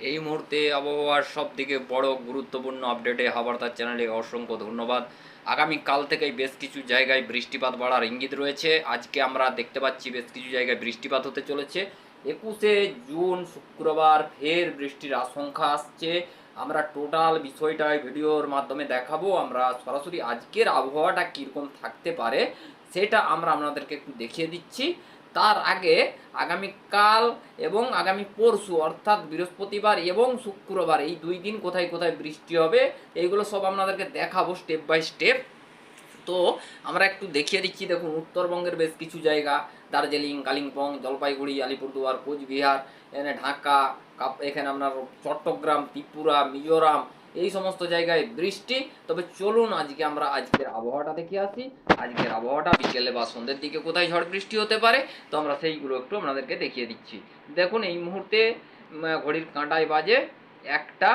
এই মুহূর্তে আবহাওয়ার সব থেকে বড় গুরুত্বপূর্ণ আপডেটে হাবার তার চ্যানেলে অসংখ্য ধন্যবাদ। আগামীকাল থেকেই বেশ কিছু জায়গায় বৃষ্টিপাত বাড়ার ইঙ্গিত রয়েছে। আজকে আমরা দেখতে পাচ্ছি বেশ কিছু জায়গায় বৃষ্টিপাত হতে চলেছে। একুশে জুন, শুক্রবার ফের বৃষ্টির আশঙ্কা আসছে। আমরা টোটাল বিষয়টা এই ভিডিওর মাধ্যমে দেখাবো। আমরা সরাসরি আজকের আবহাওয়াটা কীরকম থাকতে পারে, সেটা আমরা আপনাদেরকে একটু দেখিয়ে দিচ্ছি। তার আগে আগামীকাল এবং আগামী পরশু, অর্থাৎ বৃহস্পতিবার এবং শুক্রবার, এই দুই দিন কোথায় কোথায় বৃষ্টি হবে, এইগুলো সব আপনাদেরকে দেখাবো স্টেপ বাই স্টেপ তো আমরা একটু দেখিয়ে দিচ্ছি, দেখুন, উত্তরবঙ্গের বেশ কিছু জায়গা, দার্জিলিং, কালিম্পং, জলপাইগুড়ি, আলিপুরদুয়ার, কোচবিহার, এখানে ঢাকা এখানে আপনার চট্টগ্রাম, ত্রিপুরা, মিজোরাম এই সমস্ত জায়গায় বৃষ্টি। তবে চলুন, আজকে আমরা আজকের আবহাওয়াটা দেখে আসি। আজকের আবহাওয়াটা বিকেলে বা সন্ধ্যের দিকে কোথায় ঝড় বৃষ্টি হতে পারে, তো আমরা সেইগুলো একটু আপনাদেরকে দেখিয়ে দিচ্ছি। দেখুন, এই মুহূর্তে ঘড়ির কাঁটায় বাজে একটা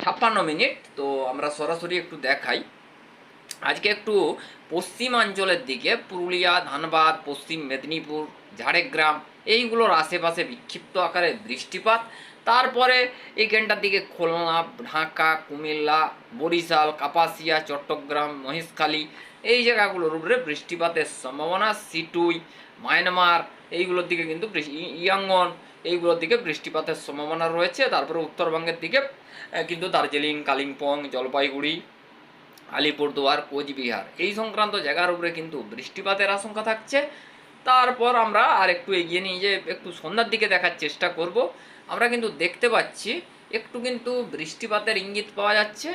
ছাপ্পান্ন মিনিট, তো আমরা সরাসরি একটু দেখাই। আজকে একটু পশ্চিমাঞ্চলের দিকে, পুরুলিয়া, ধানবাদ, পশ্চিম মেদিনীপুর, ঝাড়গ্রাম, এইগুলোর আশেপাশে বিক্ষিপ্ত আকারে বৃষ্টিপাত। তারপরে এইখানটার দিকে খুলনা, ঢাকা, কুমিল্লা, বরিশাল, কাপাসিয়া, চট্টগ্রাম, মহেশখালী, এই জায়গাগুলোর উপরে বৃষ্টিপাতের সম্ভাবনা, সিটুই, মায়ানমার, এইগুলোর দিকে কিন্তু ইয়াঙ্গন, এইগুলোর দিকে বৃষ্টিপাতের সম্ভাবনা রয়েছে। তারপরে উত্তরবঙ্গের দিকে কিন্তু দার্জিলিং, কালিম্পং, জলপাইগুড়ি, আলিপুরদুয়ার, কোচবিহার, এই সংক্রান্ত জায়গার উপরে কিন্তু বৃষ্টিপাতের আশঙ্কা থাকছে। তারপর আমরা আর একটু এগিয়ে নিয়ে যে একটু সন্ধ্যার দিকে দেখার চেষ্টা করব। আমরা কিন্তু দেখতে পাচ্ছি, একটু কিন্তু বৃষ্টিপাতের ইঙ্গিত পাওয়া যাচ্ছে।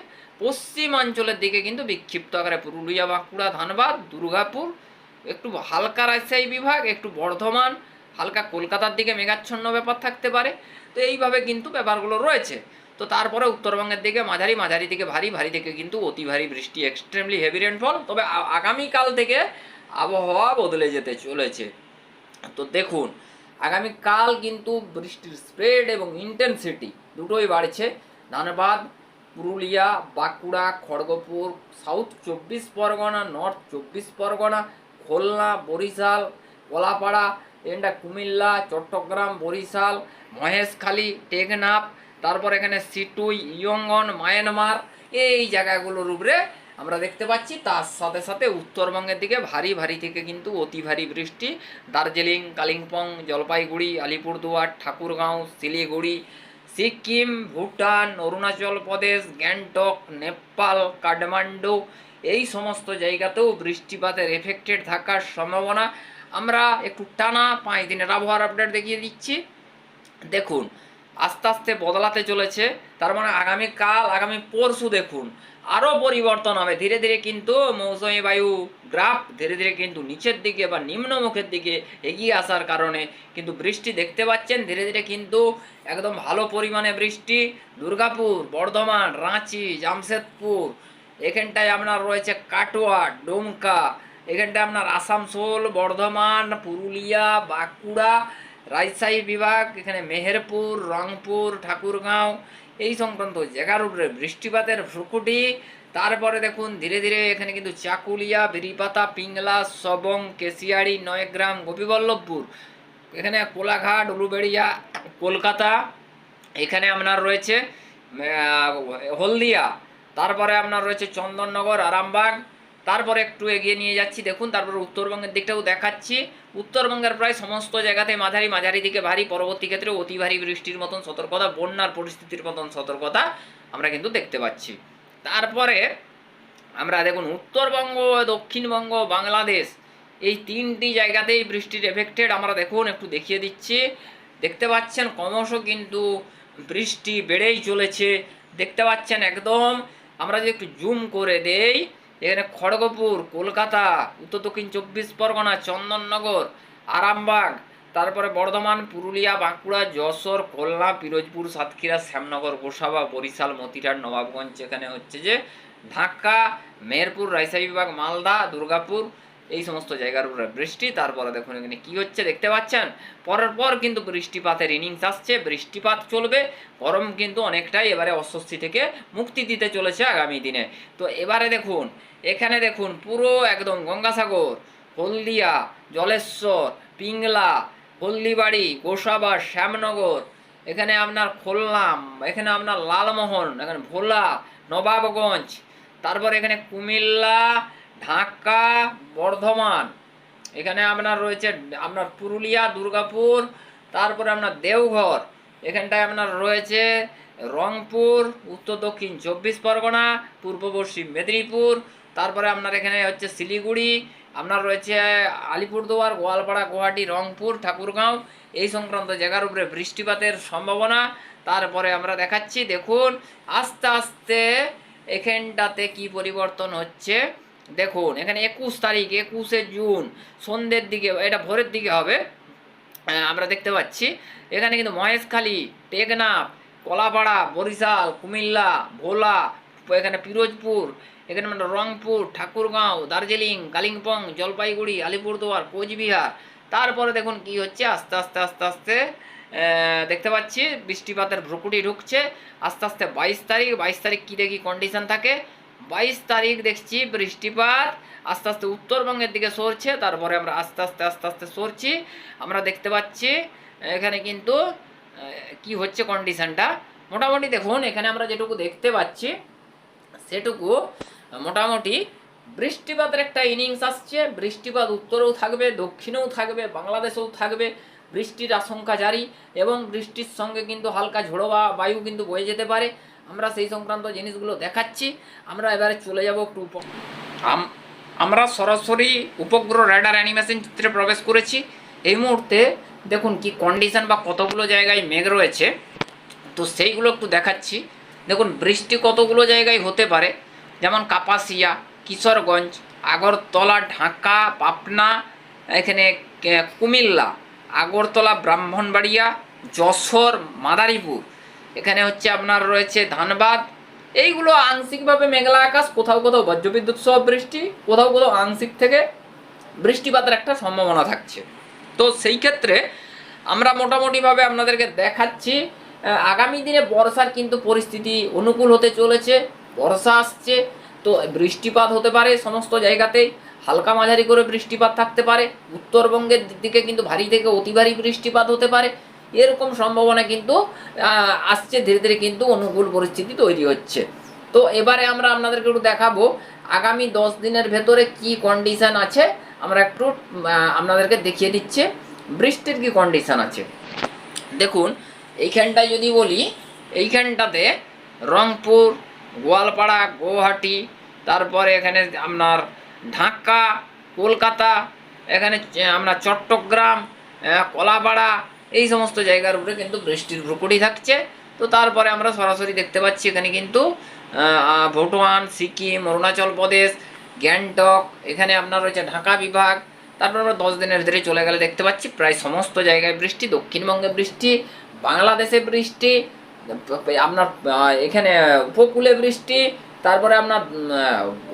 পশ্চিমাঞ্চলের দিকে কিন্তু বিক্ষিপ্ত আকারে পুরুলিয়া, বাঁকুড়া, ধানবাদ, দুর্গাপুর, একটু হালকা রাজশাহী বিভাগ, একটু বর্ধমান, হালকা কলকাতার দিকে মেঘাচ্ছন্ন ব্যাপার থাকতে পারে। তো এইভাবে কিন্তু ব্যাপারগুলো রয়েছে। তো তারপরে উত্তরবঙ্গের দিকে মাঝারি মাঝারি থেকে ভারী ভারী থেকে কিন্তু অতি ভারী বৃষ্টি এক্সট্রিমলি হেভি রেনফল তবে আগামীকাল থেকে আবহাওয়া বদলে যেতে চলেছে। তো দেখুন আগামীকাল কিন্তু বৃষ্টির স্প্রেড এবং ইন্টেন্সিটি দুটোই বাড়ছে। ধানবাদ পুরুলিয়া, বাঁকুড়া, খড়গপুর সাউথ চব্বিশ পরগনা নর্থ চব্বিশ পরগনা, খুলনা, বরিশাল কলাপাড়া এটা কুমিল্লা, চট্টগ্রাম, বরিশাল, মহেশখালী, টেকনাফ, তারপর এখানে সিটুই, ইয়ঙ্গন, মায়ানমার, এই জায়গাগুলোর উপরে আমরা দেখতে পাচ্ছি, তার সাথে সাথে উত্তরবঙ্গের দিকে ভারী ভারী থেকে কিন্তু অতি ভারী বৃষ্টি। দার্জিলিং, কালিম্পং, জলপাইগুড়ি, আলিপুরদুয়ার, ঠাকুরগাঁও, শিলিগুড়ি, সিকিম, ভুটান, অরুণাচল প্রদেশ, গ্যাংটক, নেপাল, কাঠমান্ডু, এই সমস্ত জায়গাতেও বৃষ্টিপাতের এফেক্টেড থাকার সম্ভাবনা। আমরা একটু টানা পাঁচ দিনের আবহাওয়ার আপডেট দেখিয়ে দিচ্ছি। দেখুন, আস্তে আস্তে বদলাতে চলেছে। তার মানে আগামীকাল, আগামী পরশু দেখুন আরও পরিবর্তন হবে। ধীরে ধীরে কিন্তু মৌসুমী বায়ু গ্রাফ ধীরে ধীরে কিন্তু নিচের দিকে বা নিম্নমুখের দিকে এগিয়ে আসার কারণে কিন্তু বৃষ্টি দেখতে পাচ্ছেন। ধীরে ধীরে কিন্তু একদম ভালো পরিমাণে বৃষ্টি। দুর্গাপুর, বর্ধমান, রাঁচি, জামশেদপুর, এখানটায় আপনার রয়েছে কাটোয়া, ডোমকা, এখানটায় আপনার আসানসোল, বর্ধমান, পুরুলিয়া, বাঁকুড়া রাজশাহী বিভাগ, এখানে মেহেরপুর, রংপুর, ঠাকুরগাঁও, এই সংক্রান্ত জায়গার উপরে বৃষ্টিপাতের ভ্রুকুটি, তারপরে দেখুন ধীরে ধীরে এখানে কিন্তু চাকুলিয়া, বেরিপাতা, পিংলা, সবং, কেশিয়াড়ি, নয়গ্রাম, গোপীবল্লভপুর, এখানে কোলাঘাট, উলুবেড়িয়া, কলকাতা, এখানে আপনার রয়েছে হলদিয়া, তারপরে আপনার রয়েছে চন্দননগর, আরামবাগ তারপরে একটু এগিয়ে নিয়ে যাচ্ছি, দেখুন, তারপর উত্তরবঙ্গের দিকটাও দেখাচ্ছি। উত্তরবঙ্গের প্রায় সমস্ত জায়গাতে মাঝারি মাঝারি দিকে ভারী, পরবর্তী ক্ষেত্রে অতি ভারী বৃষ্টির মতন সতর্কতা, বন্যার পরিস্থিতির মতন সতর্কতা আমরা কিন্তু দেখতে পাচ্ছি। তারপরে আমরা দেখুন, উত্তরবঙ্গ, দক্ষিণবঙ্গ, বাংলাদেশ, এই তিনটি জায়গাতেই বৃষ্টির এফেক্টেড আমরা দেখুন, একটু দেখিয়ে দিচ্ছি। দেখতে পাচ্ছেন, ক্রমশ কিন্তু বৃষ্টি বেড়েই চলেছে। দেখতে পাচ্ছেন, একদম আমরা যদি একটু জুম করে দেই এখানে খড়গপুর, কলকাতা, উত্তর দক্ষিণ চব্বিশ পরগনা চন্দননগর আরামবাগ, তারপরে বর্ধমান, পুরুলিয়া, বাঁকুড়া, যশোর, খুলনা, পিরোজপুর, সাতক্ষীরা, শ্যামনগর, গোসাবা, বরিশাল মতিরার নবাবগঞ্জ। এখানে হচ্ছে যে ঢাকা, মেহেরপুর, রাজশাহী বিভাগ, মালদা, দুর্গাপুর এই সমস্ত জায়গার উপরে বৃষ্টি, তারপরে দেখুন এখানে কি হচ্ছে দেখতে পাচ্ছেন? পরের পর কিন্তু বৃষ্টিপাতের ইনিংস আসছে, বৃষ্টিপাত চলবে, গরম কিন্তু অনেকটাই এবারে অস্বস্তি থেকে মুক্তি দিতে চলেছে আগামী দিনে। তো এবারে দেখুন, এখানে দেখুন পুরো একদম গঙ্গাসাগর, হলদিয়া, জলেশ্বর, পিংলা, হলদিবাড়ি, গোসাবা, শ্যামনগর, এখানে আপনার খোল্লাম এখানে আপনার লালমোহন, এখানে ভোলা, নবাবগঞ্জ, তারপর এখানে কুমিল্লা ঢাকা, বর্ধমান। এখানে আপনার রয়েছে আপনার পুরুলিয়া, দুর্গাপুর, তারপরে আপনার দেওঘর। এখানটায় আপনার রয়েছে রংপুর, উত্তর দক্ষিণ চব্বিশ পরগনা, পূর্ব পশ্চিম মেদিনীপুর, তারপরে আপনার এখানে হচ্ছে শিলিগুড়ি, আপনার রয়েছে আলিপুরদুয়ার, গোয়ালপাড়া, গুয়াহাটি, রংপুর, ঠাকুরগাঁও। এই সংক্রান্ত জায়গার উপরে বৃষ্টিপাতের সম্ভাবনা। তারপরে আমরা দেখাচ্ছি, দেখুন, আস্তে আস্তে এখানটাতে কি পরিবর্তন হচ্ছে। দেখুন, এখানে একুশ তারিখ, একুশে জুন, সন্ধ্যের দিকে, এটা ভোরের দিকে হবে আমরা দেখতে পাচ্ছি। এখানে কিন্তু মহেশখালী, টেকনাফ, কলাপাড়া, বরিশাল, কুমিল্লা, ভোলা, এখানে পিরোজপুর, এখানে মানে রংপুর, ঠাকুরগাঁও, দার্জিলিং, কালিম্পং, জলপাইগুড়ি, আলিপুরদুয়ার, কোচবিহার। তারপরে দেখুন কি হচ্ছে, আস্তে আস্তে আস্তে আস্তে দেখতে পাচ্ছি, বৃষ্টিপাতের ভ্রুকুটি ঢুকছে। আস্তে আস্তে, বাইশ তারিখ বাইশ তারিখ কী দেখি কন্ডিশন থাকে? বাইশ তারিখ দেখছি, বৃষ্টিপাত, আস্তে আস্তে উত্তরবঙ্গের দিকে সরছে, তারপরে আমরা আস্তে আস্তে আস্তে আস্তে সরছি। আমরা দেখতে পাচ্ছি, এখানে কিন্তু কি হচ্ছে কন্ডিশনটা মোটামুটি দেখুন, এখানে আমরা যেটুকু দেখতে পাচ্ছি, সেটুকু মোটামুটি বৃষ্টিপাতের একটা ইনিংস আসছে। বৃষ্টিপাত উত্তরেও থাকবে, দক্ষিণেও থাকবে, বাংলাদেশেও থাকবে। বৃষ্টির আশঙ্কা জারি এবং বৃষ্টির সঙ্গে কিন্তু হালকা ঝোড়ো বা বায়ু কিন্তু বয়ে যেতে পারে। আমরা সেই সংক্রান্ত জিনিসগুলো দেখাচ্ছি, আমরা এবারে চলে যাব একটু আমরা সরাসরি উপগ্রহ র্যাডার অ্যানিমেশন চিত্রে প্রবেশ করেছি। এই মুহূর্তে দেখুন কি কন্ডিশন বা কতগুলো জায়গায় মেঘ রয়েছে। তো সেইগুলো একটু দেখাচ্ছি। দেখুন, বৃষ্টি কতগুলো জায়গায় হতে পারে। যেমন কাপাসিয়া, কিশোরগঞ্জ, আগরতলা, ঢাকা, পাবনা, এখানে কুমিল্লা, আগরতলা, ব্রাহ্মণবাড়িয়া, যশোর, মাদারীপুর। এখানে হচ্ছে আপনার রয়েছে ধানবাদ। এইগুলো আংশিকভাবে মেঘলা আকাশ, কোথাও কোথাও বজ্রবিদ্যুৎ সহ বৃষ্টি, কোথাও কোথাও আংশিক থেকে বৃষ্টিপাতের একটা সম্ভাবনা থাকছে। তো সেই ক্ষেত্রে আমরা মোটামুটিভাবে আপনাদেরকে দেখাচ্ছি আগামী দিনে বর্ষার কিন্তু পরিস্থিতি অনুকূল হতে চলেছে, বর্ষা আসছে, তো বৃষ্টিপাত হতে পারে সমস্ত জায়গাতেই, হালকা মাঝারি করে বৃষ্টিপাত থাকতে পারে, উত্তরবঙ্গের দিকে কিন্তু ভারী থেকে অতি ভারী বৃষ্টিপাত হতে পারে এরকম সম্ভাবনা কিন্তু আসছে, ধীরে ধীরে কিন্তু অনুকূল পরিস্থিতি তৈরি হচ্ছে। তো এবারে আমরা আপনাদেরকে একটু দেখাবো, আগামী দশ দিনের ভেতরে কি কন্ডিশন আছে, আমরা একটু আপনাদেরকে দেখিয়ে দিচ্ছে, বৃষ্টির কি কন্ডিশন আছে। দেখুন, এইখানটায় যদি বলি, এইখানটাতে রংপুর, গোয়ালপাড়া গুয়াহাটি তারপরে এখানে আপনার ঢাকা, কলকাতা, এখানে আপনার চট্টগ্রাম কলাপাড়া এই সমস্ত জায়গার উপরে কিন্তু বৃষ্টির ভ্রুকুটি থাকছে। তো তারপরে আমরা সরাসরি দেখতে পাচ্ছি এখানে কিন্তু ভুটান, সিকিম, অরুণাচল প্রদেশ, গ্যাংটক, এখানে আপনার রয়েছে ঢাকা বিভাগ। তারপর আমরা দশ দিনের ধরে চলে গেলে দেখতে পাচ্ছি প্রায় সমস্ত জায়গায় বৃষ্টি, দক্ষিণবঙ্গে বৃষ্টি, বাংলাদেশে বৃষ্টি, আপনার এখানে উপকূলে বৃষ্টি, তারপরে আপনার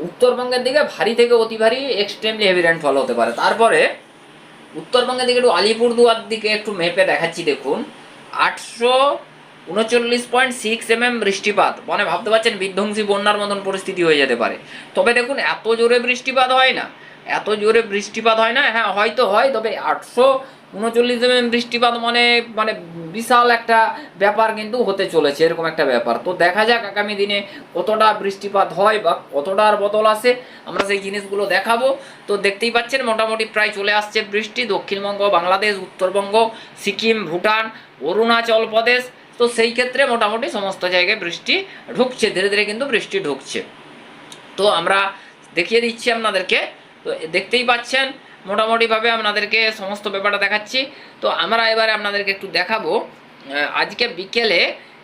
উত্তরবঙ্গের দিকে ভারী থেকে অতি ভারী এক্সট্রিমলি হেভি রেনফল হতে পারে। তারপরে উত্তরবঙ্গের দিকে একটু, আলিপুরদুয়ার দিকে একটু মেপে দেখাচ্ছি, দেখুন। আটশো উনচল্লিশ পয়েন্ট সিক্স এম এম বৃষ্টিপাত। মানে ভাবতে পারছেন, বিধ্বংসী বন্যার মতন পরিস্থিতি হয়ে যেতে পারে। তবে দেখুন, এত জোরে বৃষ্টিপাত হয় না। এত জোরে বৃষ্টিপাত হয় না। হ্যাঁ হয়তো হয়, তবে আটশো উনচল্লিশ এম বৃষ্টিপাত মানে মানে বিশাল একটা ব্যাপার কিন্তু হতে চলেছে, এরকম একটা ব্যাপার। তো দেখা যাক আগামী দিনে কতটা বৃষ্টিপাত হয় বা কতটার বদল আসে, আমরা সেই জিনিসগুলো দেখাবো। তো দেখতেই পাচ্ছেন, মোটামুটি প্রায় চলে আসছে বৃষ্টি, দক্ষিণবঙ্গ, বাংলাদেশ, উত্তরবঙ্গ, সিকিম, ভুটান, অরুণাচল প্রদেশ। তো সেই ক্ষেত্রে মোটামুটি সমস্ত জায়গায় বৃষ্টি ঢুকছে, ধীরে ধীরে কিন্তু বৃষ্টি ঢুকছে। তো আমরা দেখিয়ে দিচ্ছি আপনাদেরকে। তো দেখতেই পাচ্ছেন মোটামুটিভাবে আপনাদেরকে সমস্ত ব্যাপারটা দেখাচ্ছি। তো আমরা এবারে আপনাদেরকে একটু দেখাবো আজকে বিকেলে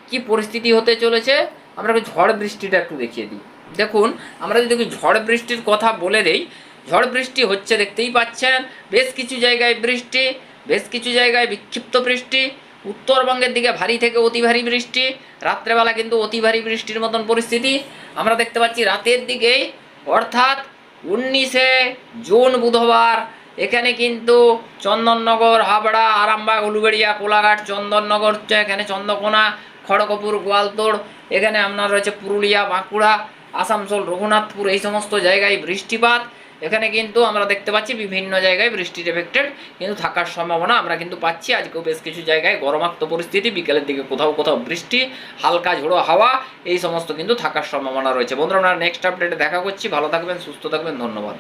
কি পরিস্থিতি হতে চলেছে। আমরা ঝড় বৃষ্টিটা একটু দেখিয়ে দিই। দেখুন, আমরা যদি ঝড় বৃষ্টির কথা বলে দেই, ঝড় বৃষ্টি হচ্ছে দেখতেই পাচ্ছেন, বেশ কিছু জায়গায় বৃষ্টি, বেশ কিছু জায়গায় বিক্ষিপ্ত বৃষ্টি, উত্তরবঙ্গের দিকে ভারী থেকে অতি ভারী বৃষ্টি, রাত্রেবেলা কিন্তু অতি ভারী বৃষ্টির মতন পরিস্থিতি। আমরা দেখতে পাচ্ছি রাতের দিকেই, অর্থাৎ উনিশে জুন বুধবার। এখানে কিন্তু চন্দননগর, হাবড়া, আরামবাগ, উলুবেড়িয়া, কোলাঘাট, চন্দননগর এখানে চন্দ্রকোনা, খড়গপুর, গোয়ালতোড়, এখানে আপনার রয়েছে পুরুলিয়া, বাঁকুড়া, আসানসোল, রঘুনাথপুর, এই সমস্ত জায়গায় বৃষ্টিপাত। এখানে কিন্তু আমরা দেখতে পাচ্ছি বিভিন্ন জায়গায় বৃষ্টির এফেক্টেড কিন্তু থাকার সম্ভাবনা আমরা কিন্তু পাচ্ছি। আজকেও বেশ কিছু জায়গায় গরমাক্ত পরিস্থিতি, বিকেলের দিকে কোথাও কোথাও বৃষ্টি, হালকা ঝোড়ো হাওয়া, এই সমস্ত কিন্তু থাকার সম্ভাবনা রয়েছে। বন্ধুরা, আমরা নেক্সট আপডেটে দেখা করছি। ভালো থাকবেন, সুস্থ থাকবেন, ধন্যবাদ।